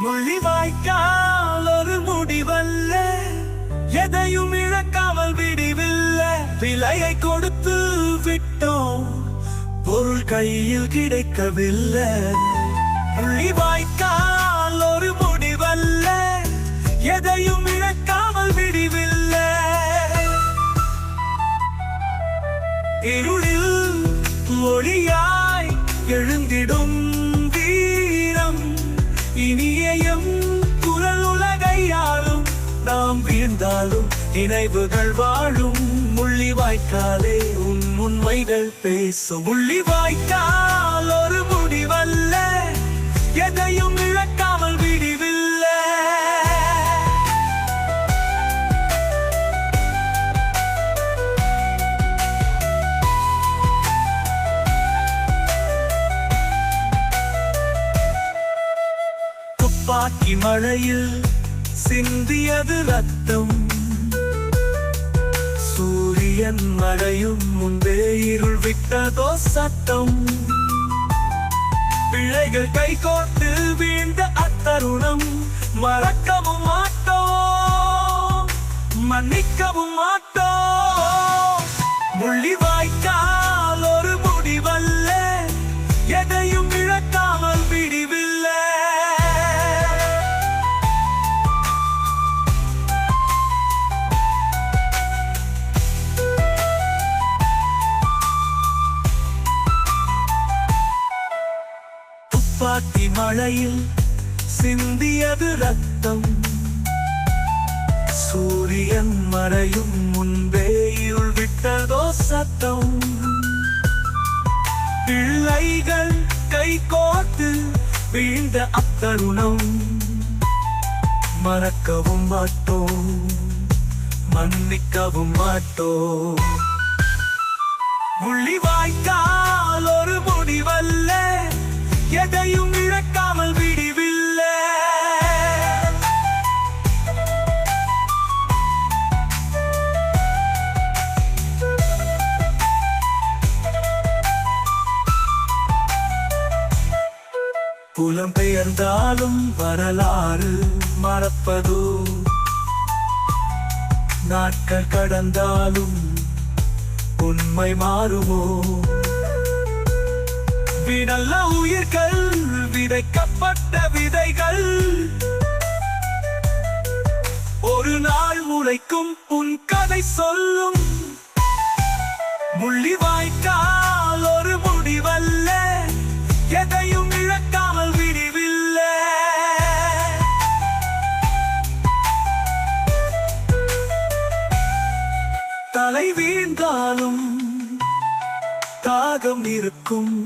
முள்ளிவாய்க்கால் ஒரு முடிவல்ல. எதையும் இழக்காமல் விடிவில்ல. விலையை கொடுத்து விட்டோம். பொருள் கையில் கிடைக்கவில்லை. முள்ளிவாய்க்கால் ஒரு முடிவல்ல. எதையும் இழக்காமல் விடிவில்லை. இருளில் ஒளியாய் எழுந்திடும். நினைவுகள் வாழும் முள்ளி வாய்க்காலே உன் உண்மைகள் பேச முள்ளி வாய்க்கால் ஒரு முடிவல்ல எதையும் இழக்காமல் விடிவில்லை. துப்பாக்கி மழையில் சிந்தியது ரத்தம். சூரியன் மறையும் முன்பே இருள் விட்டதோ சத்தம் பிள்ளைகள் கை கோர்த்து வீழ்ந்த அத்தருணம். மறக்கவும் மாட்டோம் மன்னிக்கவும் மாட்டோம். துப்பாக்கி மழையில் சிந்தியது ரத்தம். சூரியன் மறையும் முன்பே இருள் விட்டதோ சத்தம். பிள்ளைகள் கை கோர்த்து வீழ்ந்த அத்தருணம். மறக்கவும் மாட்டோம் மன்னிக்கவும் மாட்டோம். முள்ளி புலம் பெயர்ந்தாலும் வரலாறு மறப்பதோ? நாட்கள் கடந்தாலும் உண்மை மாறுமோ? விடல்ல உயிர்கள் விதைக்கப்பட்ட விதைகள். ஒரு நாள் உழைக்கும் உன் கதை சொல்லும். முள்ளி வாய்க்கால் வீழ்ந்தாலும் தாகம் இருக்கும்.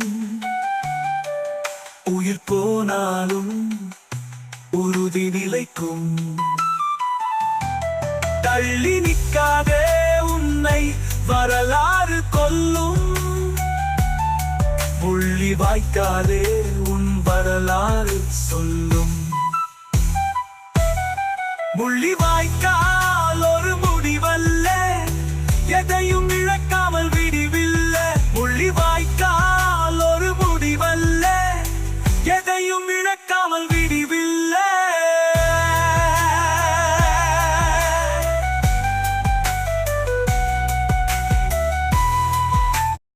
உயிர் போனாலும் உறுதி நிலைக்கும். தள்ளி நிற்காதே உன்னை வரலாறு கொல்லும். புள்ளி வாய்க்காதே உன் வரலாறு சொல்லும். முள்ளி வாய்க்கால்